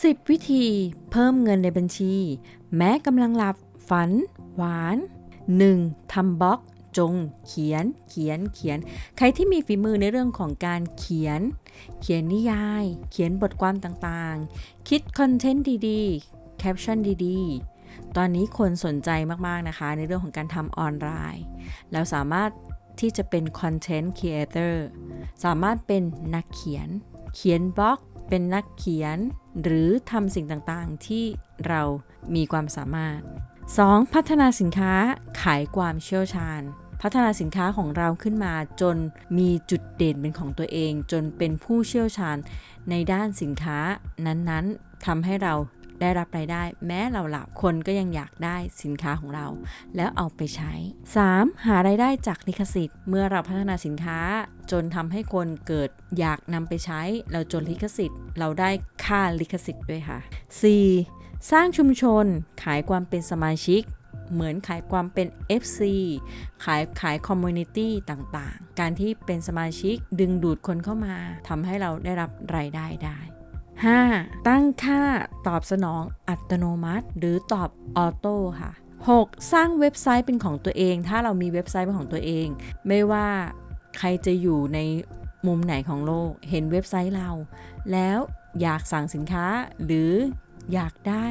10 วิธีเพิ่มเงินในบัญชี แม้กำลังหลับ ฝัน หวาน 1. ทำบล็อก จง เขียน เขียน เขียน ใครที่มีฝีมือในเรื่องของการเขียน เขียนนิยาย เขียนบทความต่างๆ คิดคอนเทนต์ดีๆ แคปชั่นดีๆ ตอนนี้คนสนใจมากๆนะคะ ในเรื่องของการทำออนไลน์ แล้วสามารถที่จะเป็นคอนเทนต์ครีเอเตอร์ สามารถเป็นนักเขียน เขียนบล็อก เป็นนักเขียน หรือทำสิ่งต่างๆ ที่เรามีความสามารถ 2. พัฒนาสินค้าขายความเชี่ยวชาญ พัฒนาสินค้าของเราขึ้นมาจนมีจุดเด่นเป็นของตัวเอง จนเป็นผู้เชี่ยวชาญในด้านสินค้านั้นๆทำให้เรา ได้รับรายได้ แม้เราหลับคนก็ยังอยากได้สินค้าของเรา แล้วเอาไปใช้ 3. หารายได้จากลิขสิทธิ์ เมื่อเราพัฒนาสินค้า จนทำให้คนเกิดอยากนำไปใช้ เราจนลิขสิทธิ์ เราได้ค่าลิขสิทธิ์ด้วยค่ะ 4. สร้างชุมชนขายความเป็นสมาชิกเหมือนขายความเป็น FC ขายขายคอมมูนิตี้ต่างๆ การที่เป็นสมาชิกดึงดูดคนเข้ามาทำให้เราได้รับรายได้ได้ 5. ตั้งค่าตอบสนองอัตโนมัติ หรือตอบออโต้ค่ะ 6. สร้างเว็บไซต์เป็นของตัวเอง ถ้าเรามีเว็บไซต์เป็นของตัวเอง ไม่ว่าใครจะอยู่ในมุมไหนของโลก เห็นเว็บไซต์เรา แล้วอยากสั่งสินค้าหรืออยากได้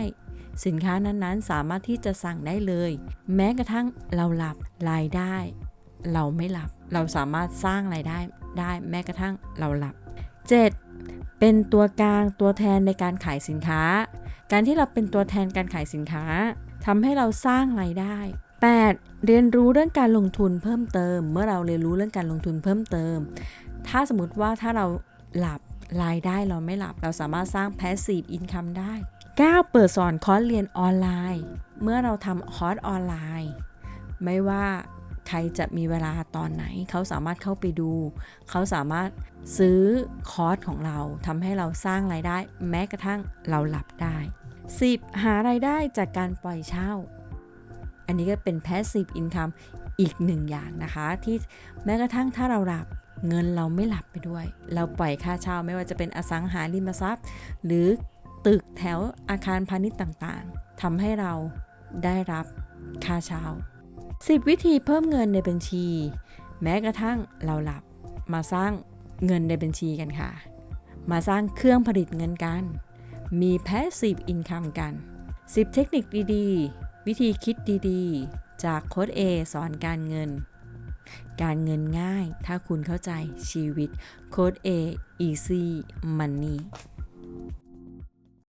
สินค้านั้นๆ สามารถที่จะสั่งได้เลย แม้กระทั่งเราหลับรายได้ เราไม่หลับ เราสามารถสร้างรายได้ได้แม้กระทั่งเราหลับ 7. เป็นตัวกลางตัวแทนในการขายสินค้า การที่เราเป็นตัวแทนการขายสินค้าทำให้เราสร้างรายได้ 8. เรียนรู้เรื่องการลงทุนเพิ่มเติม เมื่อเราเรียนรู้เรื่องการลงทุนเพิ่มเติม ถ้าสมมติว่าถ้าเราหลับรายได้เราไม่หลับ เราสามารถสร้าง passive income ได้ 9. เปิดสอนคอร์สเรียนออนไลน์ เมื่อเราทำคอร์สออนไลน์ ไม่ว่า ใครจะมีเวลาตอนไหน เขาสามารถเข้าไปดู เขาสามารถซื้อคอร์สของเราทำให้เราสร้างรายได้ แม้กระทั่งเราหลับได้ 10. หารายได้จากการปล่อยเช่า อันนี้ก็เป็น passive income อีกหนึ่งอย่างนะคะ ที่แม้กระทั่งถ้าเราหลับเงินเราไม่หลับไปด้วย เราปล่อยค่าเช่าไม่ว่าจะเป็นอสังหาริมทรัพย์ หรือตึกแถวอาคารพาณิชย์ต่างๆทำให้เราได้รับค่าเช่า 10 วิธีเพิ่มเงินในบัญชี แม้กระทั่งเราหลับมาสร้างเงินในบัญชีกันค่ะ มาสร้างเครื่องผลิตเงินกัน มี passive income กัน 10 เทคนิคดีๆ วิธีคิดดีๆ จากโค้ด A สอนการเงิน การเงินง่ายถ้าคุณเข้าใจชีวิตโค้ด A easy money